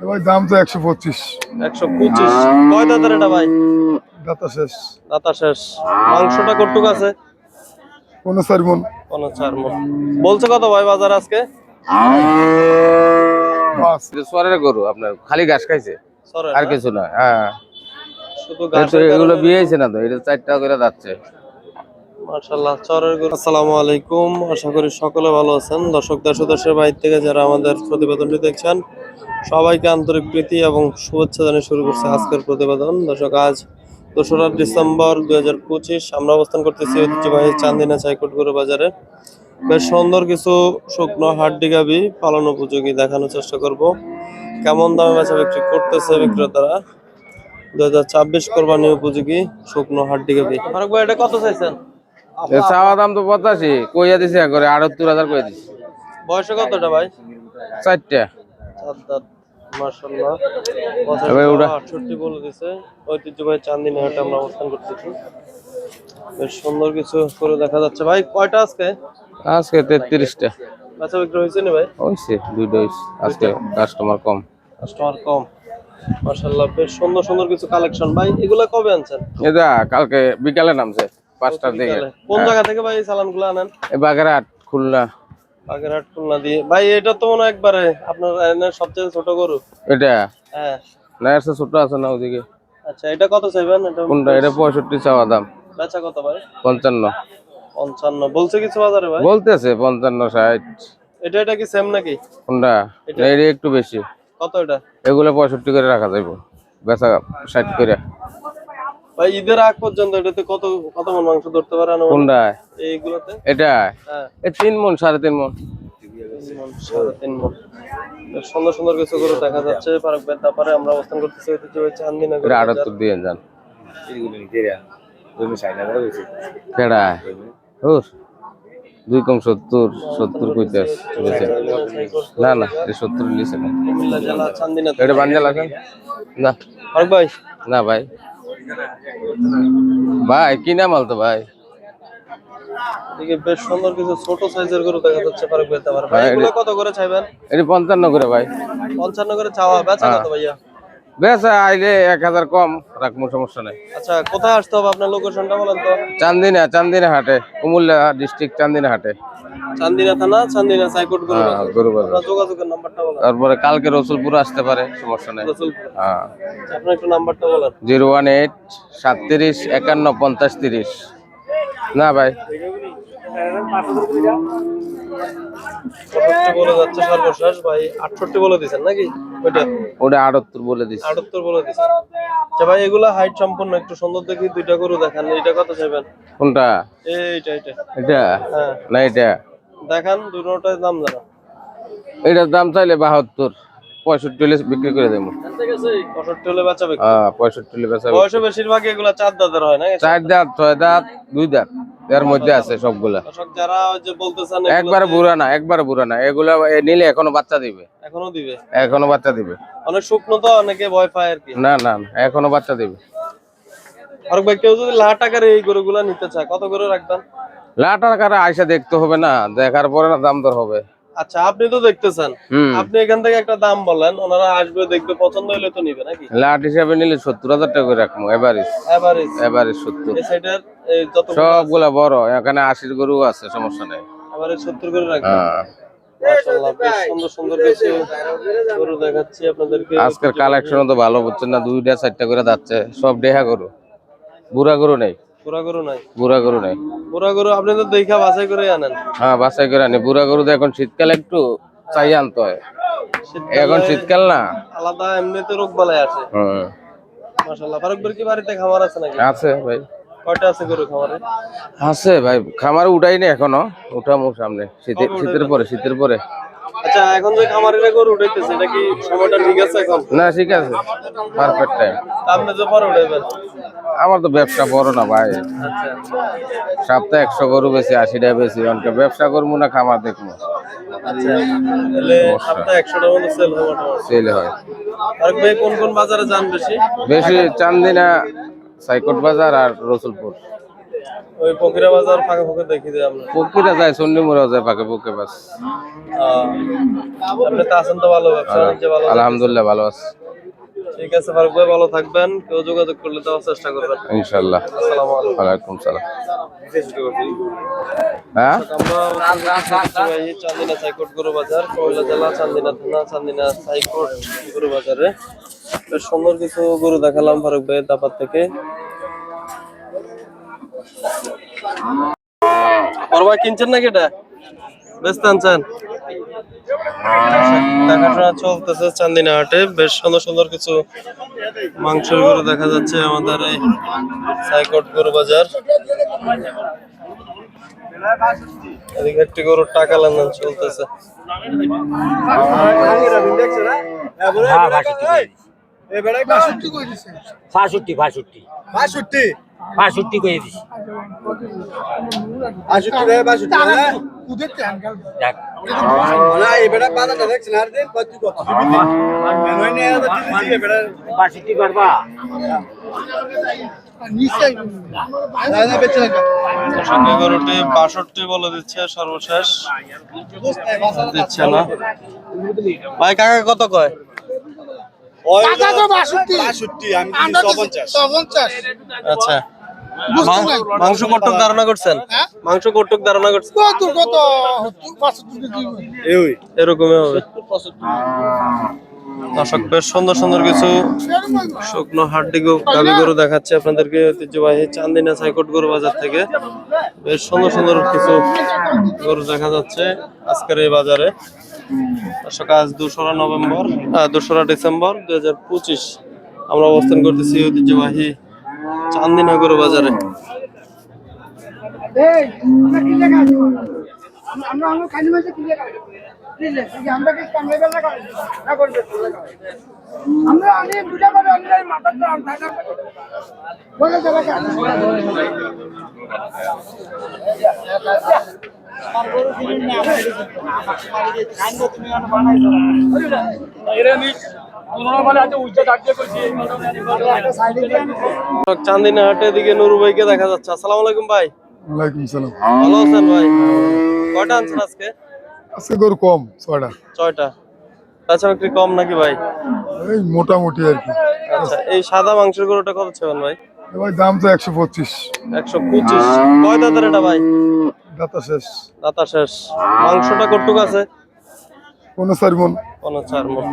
ভাই দাম তো একশো পঁচিশ। একশো পঁচিশ। কয় দাঁতের এটা ভাই? দাতা শেষ দাতা শেষ মাংসটা কটুক আছে? পনেরো চার মন। কোনো চার মণ। বলছে কত ভাই বাজার আজকে? পাঁচ। সোয়ারের গরু আপনার খালি ঘাস খাইছে। আর কিছু না হ্যাঁ। এগুলো কারণে- বিয়ে হয়েছে না তো এটা চারটা করে যাচ্ছে। মাশাআল্লাহ চরের গরু। আসসালামু আলাইকুম। আশা করি সকলে ভালো আছেন। দর্শক দেশ দেশের বাইরে থেকে যারা আমাদের প্রতিবেদনটি দেখছেন সবাইকে আন্তরিক প্রীতি এবং শুভেচ্ছা জানিয়ে শুরু করছে আজকের প্রতিবেদন। দর্শক আজ দোসরা ডিসেম্বর দুই হাজার পঁচিশ আমরা অবস্থান করতেছি ঐতিহ্যবাহী চান্দিনা চাইকোট বাজারে। বেশ সুন্দর কিছু শুকনো হাড্ডি গাবি পালন উপযোগী দেখানোর চেষ্টা করব। কেমন দামে বেচা বিক্রি করতেছে বিক্রেতারা? দুই হাজার ছাব্বিশ কোরবানি উপযোগী শুকনো হাড্ডি গাবি ফারুক ভাই এটা কত চাইছেন? চাওয়া দাম তো পঁচাশি কইয়া দিছে করে আটাত্তর হাজার কইয়া দিছে। বয়সে কতটা ভাই? চারটা। চার দাঁত মাশাআল্লাহ আটষট্টি বলে দিছে ঐতিহ্যবাহী চান্দিনী হাটে আমরা অবস্থান করতেছি। বেশ সুন্দর কিছু করে দেখা যাচ্ছে। ভাই কয়টা আজকে? আজকে তেত্রিশটা। বিক্রি হয়েছে না ভাই? হয়েছে দুইটা হয়েছে। আজকে কাস্টমার কম। কাস্টমার কম। বেশ সুন্দর সুন্দর কিছু কালেকশন ভাই এগুলা কবে আনছেন? এটা কালকে বিকালে নামছে পাঁচটার দিকে। কোন জায়গা থেকে ভাই এই চালানগুলো আনেন? বাগেরহাট খুলনা। বাগেরহাট খুলনা দিয়ে। ভাই এটা তো মনে একবারে আপনার সবচেয়ে ছোট গরু। এটা? হ্যাঁ। না আছে ছোট আছে না ওদিকে। আচ্ছা এটা কত চাইবেন? এটা কোনটা? এটা পঁয়ষট্টি চাওয়া দাম। বেচা কত ভাই? পঞ্চান্ন। পঞ্চান্ন। বলছে কিছু বাজারে ভাই? বলতেছে পঞ্চান্ন ষাট। এটা এটা কি সেম নাকি? কোনটা? এটা একটু বেশি। কত এটা? এগুলো পঁয়ষট্টি করে রাখা যাইব। বেচা ষাট করে। ভাই ঈদের আগ পর্যন্ত এটাতে কত কত মন মাংস ধরতে পারে আনুমানিক? কোনটা এইগুলোতে? এটা? হ্যাঁ। এ তিন মন সাড়ে তিন মন। সাড়ে তিন। বেশ সুন্দর সুন্দর কিছু করে দেখা যাচ্ছে। তারপরে আমরা অবস্থান করতেছি ঐতিহ্যবাহী চান্দিনগর এটা আটাত্তর দিয়ে যান। কেডা হুর দুই কম সত্তর সত্তর কইতাস না না সত্তর লিছে না। এটা না। ভাই। না ভাই। ভাই কি মাল তো ভাই? এদিকে বেশ সুন্দর কিছু ছোট সাইজের গরু দেখা যাচ্ছে পার্ক ভাই ভাই, কত করে চাইবেন? এটা পঞ্চান্ন করে ভাই। পঞ্চান্ন করে চাওয়া বেচা কত ভাইয়া? আইলে এক হাজার কম রাখব সমস্যা নাই। আচ্ছা কোথায় আসতে হবে আপনার লোকেশনটা বলেন তো? চান্দিনা চান্দিনা হাটে কুমিল্লা ডিস্ট্রিক্ট চান্দিনা হাটে। চান্দিনা থানা চান্দিনা সাইকোট গরু হ্যাঁ যোগাযোগের নাম্বারটা বলেন। তারপরে কালকে রসুলপুর আসতে পারে সমস্যা নেই। হ্যাঁ। আপনার একটু নাম্বারটা বলেন। জিরো ওয়ান এইট সাতত্রিশ একান্ন পঞ্চাশ তিরিশ। না ভাই। বলে যাচ্ছে সর্বশেষ ভাই। আটষট্টি বলে দিছেন নাকি? ওইটা ওটা আটাত্তর বলে দিচ্ছি আটাত্তর বলে দিছেন আচ্ছা ভাই এগুলা হাইট সম্পূর্ণ একটু সুন্দর দেখি দুইটা গরু দেখান। এটা কত চাইবেন? কোনটা? এইটা এইটা। এটা? হ্যাঁ। না এটা? দেখান দুটোটার দাম জানা এটার দাম চাইলে বাহাত্তর। পঁয়ষট্টি হলে বিক্রি করে দেবো। পঁয়ষট্টি হলে বেচা হ্যাঁ পঁয়ষট্টি হলে বেচা বয়সে বেশিরভাগ এগুলা চার দাঁতের হয় না? চার দাঁত ছয় দাঁত দুই দাঁত এর মধ্যে আছে সবগুলা। যারা যে বলতেছেন এগুলো বুড়া না একবারে বুড়া না এগুলা নিলে এখনও বাচ্চা দিবে। এখনও দিবে? এখনও বাচ্চা দিবে। অনেক শুকনো তো অনেকে ভয় পায় আর কি। না না এখনও বাচ্চা দিবে। আর ভাই কেউ যদি লাখ টাকার এই গরুগুলা নিতে চায় কত করে রাখবেন? লাটার কারে আইসা দেখতে হবে না দেখার পরে না দাম দর হবে। আচ্ছা আপনি তো দেখতেছেন। আপনি এখান থেকে একটা দাম বলেন ওনারা আসবে দেখবে পছন্দ হলে তো নিবে নাকি? লাট হিসাবে নিলে সত্তর হাজার টাকা করে রাখব এভারেজ এভারেজ এভারেজ সত্তর। সবগুলা বড় এখানে আশির গরু আছে সমস্যা নেই। এভারেজ সত্তর করে রাখবেন হ্যাঁ। মাশাআল্লাহ বেশ সুন্দর সুন্দর কিছু গরু দেখাচ্ছি আপনাদেরকে। আজকের কালেকশন তো ভালো বুঝছেন না দুইটা চারটা করে যাচ্ছে সব ডেহা গরু। বুড়া গরু নেই। বুড়া গরু নাই? বুড়া গরু নেই। বুড়া গরু আপনি তো দেখা বাছাই করে আনেন। হ্যাঁ বাসাই করে আনি। বুড়া গরু তো এখন শীতকালে একটু চাই আনতে হয়। এখন শীতকাল না। আলাদা এমনিতে রোগ বালাই হুম মাশাআল্লাহ। ফারুক ভাই কি বাড়িতে খামার আছে নাকি? আছে ভাই। কয়টা আছে গরু খামারে? আছে ভাই। খামার উঠাইনি এখনও। উঠামু সামনে। শীতের শীতের পরে শীতের পরে। আচ্ছা এখন যে খামারিরা গরু উঠাইতেছে এটা কি সময়টা ঠিক আছে এখন? না ঠিক আছে। পারফেক্ট টাইম আপনি যে পরে উঠাইবেন? আমার তো ব্যবসা বড় না ভাই। সপ্তাহে একশো গরু বেশি আশিটা বেশি অনেকে ব্যবসা করব না খামার দেখব। আচ্ছা সেল হয়। কোন কোন বাজারে যান বেশি? বেশি চান্দিনা সাইকট বাজার আর রসুলপুর। ওই ফকিরা বাজার ফাঁকা ফাঁকা দেখি দিই আমরা। পক্ষীরা যায় চন্ডিমুড়াও যায় পাকে পক্ষে বাস। আপনি তো আছেন তো ভালো ব্যবসা বাণিজ্য ভালো আলহামদুলিল্লাহ ভালো আছে। ঠিক আছে ফারুক ভাই ভালো থাকবেন। কেউ যোগাযোগ করলে দেওয়ার চেষ্টা করবেন। ইনশাল্লাহ আসসালামু আলাইকুম। ওয়ালাইকুম সালাম। হ্যাঁ? চান্দিনা সাইকোট গরু বাজার কুমিল্লা জেলা চান্দিনা থানা চান্দিনা সাইকোট গরু বাজারে বেশ সুন্দর কিছু গরু দেখালাম ফারুক ভাইয়ের দাপার থেকে। ভাই কিনছেন নাকি এটা? বেচতে আনছেন? দেখাশোনা চলতেছে চান্দিনা হাটে বেশ সুন্দর সুন্দর কিছু মাংসের গরু দেখা যাচ্ছে আমাদের এই সাইকোট গরু বাজার। এদিকে একটি গরুর টাকা লেনদেন চলতেছে। বাষট্টি বাষট্টি। বাষট্টি? বাষট্টি করে দিছি বাষট্টি করবা। বাষট্টি বলে দিচ্ছে সর্বশেষ। দিচ্ছে না। ভাই কাকা কত কয়? টাকা তো বাষট্টি। বাষট্টি আমি আচ্ছা। মাংস কটুক ধারণা করছেন? মাংস কটুক ধারণা করছেন? এরকমই হবে। দর্শক বেশ সুন্দর সুন্দর কিছু শুকনো হাড্ডি গাভী গরু দেখাচ্ছে আপনাদেরকে। ঐতিহ্যবাহী চান্দিনা সাইকোট গরু বাজার থেকে। বেশ সুন্দর সুন্দর কিছু গরু দেখা যাচ্ছে আজকের এই বাজারে। দর্শক আজ দোসরা নভেম্বর দোসরা ডিসেম্বর দু হাজার পঁচিশ। আমরা অবস্থান করতেছি ঐতিহ্যবাহী চান্দিনা গরু বাজারে আমরা অনেক বুঝা পাবে অনেক মাথার তো আমরা বলে দেবে দর্শক, চান্দিনা হাটের দিকে নুরু ভাইকে দেখা যাচ্ছে। আসসালামু আলাইকুম ভাই। ওয়ালাইকুম সালাম। ভালো আছেন ভাই? কয়টা আনছেন আজকে? আজকে গরু কম ছয়টা। ছয়টা। তাছাড়া একটু কম নাকি ভাই? এই মোটামুটি আর কি। আচ্ছা এই সাদা মাংসের গরুটা কত ছেবেন ভাই? এবার দাম তো একশো পঁচিশ। একশো পঁচিশ। কয় দাঁতের এটা ভাই? দাতা শেষ। দাতা শেষ। মাংসটা কটুক আছে? কোনো চার মন। কোনো চার মন।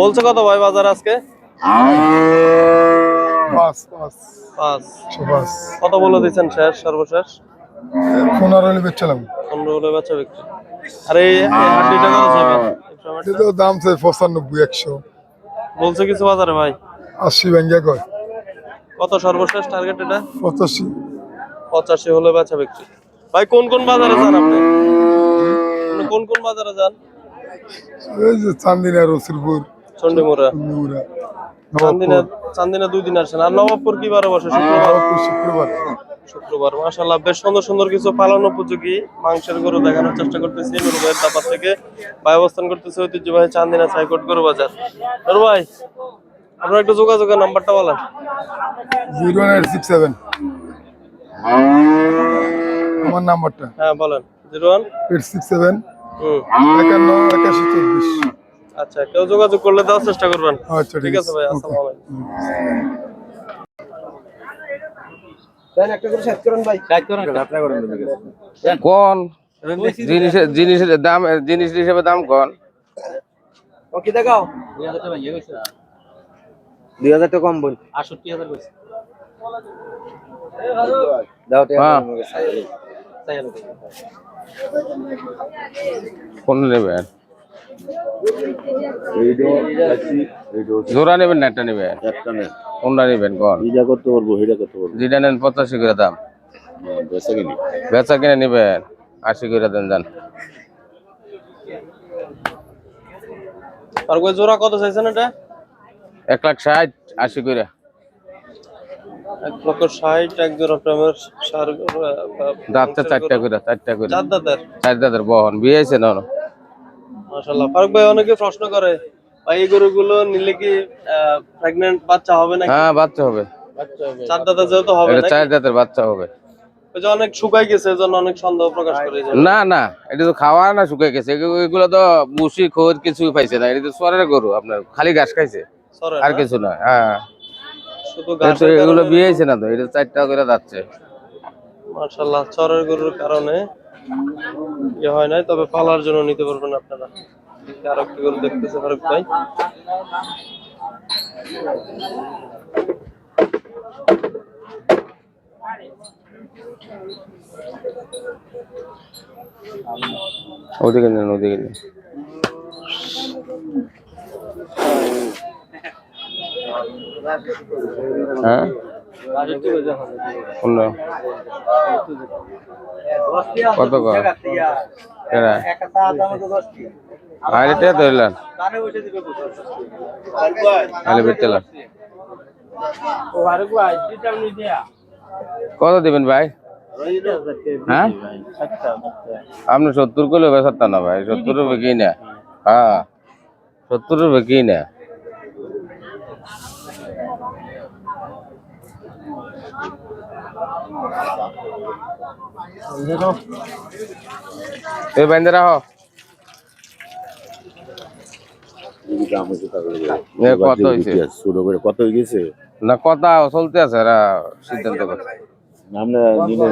বলছে কত ভাই বাজার আজকে? পাঁচ পাঁচ। পাঁচ। পাঁচ। কত বলে দিচ্ছেন শেষ সর্বশেষ? পনেরো হলে বেচছিলাম পনেরো হলে বেচা বিক্রি। আর ছেবেন এই টমেটোটা? এটা দাম চাই পঁচানব্বই একশো। বলছে কিছু বাজারে ভাই? আশি ব্যাঙ্গা কয়। কত সর্বশেষ টার্গেট এটা? পঁচাশি। পঁচাশি হলে বেচা বিক্রি। ভাই কোন কোন বাজারে যান আপনি? কোন কোন বাজারে যান? এই যে চান্দিনা রসুলপুর। চন্ডিমুড়া মুরা চান্দিনা চান্দিনা দুই দিন আসেন। আর নবাবপুর কি বারে বসে শুক্রবার। শুক্রবার। শুক্রবার মাশাল্লাহ বেশ সুন্দর সুন্দর কিছু পালন উপযোগী মাংসের গরু দেখানোর চেষ্টা করতেছি। নুরু ভাইয়ের দাপার থেকে ভাই অবস্থান করতেছে ঐতিহ্যবাহী চান্দিনা সাইকোট গরু বাজার। নুরু ভাই আপনার একটু যোগাযোগের নাম্বারটা বলেন। Zero nine six seven. আমার নাম্বারটা। হ্যাঁ বলেন। Zero one. Eight six seven. একান্ন একাশি চব্বিশ। আচ্ছা কেউ যোগাযোগ করলে দেওয়ার চেষ্টা করবেন। আচ্ছা ঠিক আছে। ভাই আসসালামু আলাইকুম। কোন জিনিসের জিনিসের দাম জিনিস হিসেবে দাম কোন কি দেখাও। দুই হাজার টাকা কম বল। দাও হ্যাঁ। কোন নেবেন জোড়া নেবেন না একটা নেবেন? কোনটা নেবেন কোন? এটা করতে পারব এটা করতে পারব যেটা নেন পঁচাশি করে দাম। কিনি। বেচা কিনে নেবেন আশি করে দেন যান। আর জোড়া কত চাইছেন এটা? এক লাখ ষাট আশি করে। এক লক্ষ ষাট এক জোড়া প্রেমের সার দাঁতটা চারটা করে চারটা করে। চার দাঁতের? চার দাঁতের বহন বিয়ে হয়েছে না মাশাল্লাহ ফারুক ভাই অনেকে প্রশ্ন করে ভাই এই গরুগুলো নিলে কি বাচ্চা হবে নাকি? হ্যাঁ বাচ্চা হবে। চার দাঁতের যেহেতু হবে এটা? চার দাঁতের বাচ্চা হবে। ওই যে অনেক শুকাই গেছে এজন্য অনেক সন্দেহ প্রকাশ করে। না না এটা তো খাওয়া না শুকিয়ে গেছে। এগু- এগুলো তো বুসি খোর কিছু পাইছে না। এটা তো সরের গরু আপনার খালি ঘাস খাইছে। আর কিছু না হ্যাঁ। শুধু এগুলো বিয়েছে না তো? এটা চারটা করে যাচ্ছে। মার্শাল্লাহ চরের গরুর কারণে ইয়ে হয় নাই তবে পালার জন্য নিতে পারবেন আপনারা। আরও একটি গরু দেখতেছে ফারুক ভাই। ওদিকে নেন ওদিকে নেন। হ্যাঁ? কোনটা? কত ধরলেন কত দিবেন ভাই? হ্যাঁ? আপনি সত্তর কিলো বেচারটা না ভাই, সত্তর রুপে কি না হ্যাঁ সত্তর রুপে কি না হয়েছে তাহলে এ কত হয়েছে করে কত হয়ে গেছে? না কথা চলতে আছে এরা সিদ্ধান্ত আমরা নিলে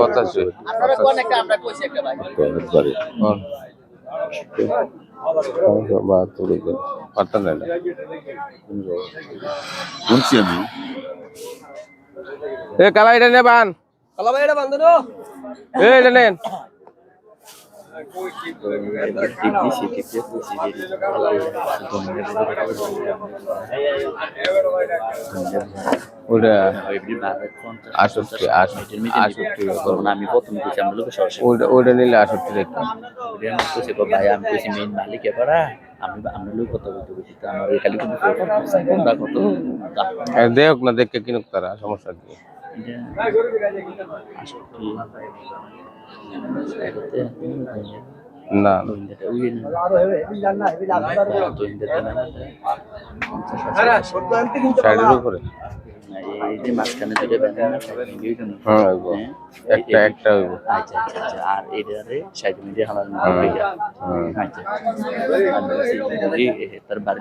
কথা আছে। কোন? বাহাত্তর রুপে। পারতাম না এটা। শুনছি আমি এ কালা এটা নে বান আমি মেইন মালিক এবারে দেখ না দেখে কিনুক তারা সমস্যা কি? না সাইডের উপরে মাঝখানে দুটো ব্যানার না সবাই মিলিয়ে দিন হ্যাঁ হইব। একটা একটা হইব আচ্ছা আচ্ছা আচ্ছা আর এটারে সাইড মিডিয়া হালাল না হ্যাঁ। হইয়া হুম। আচ্ছা তার বাড়ি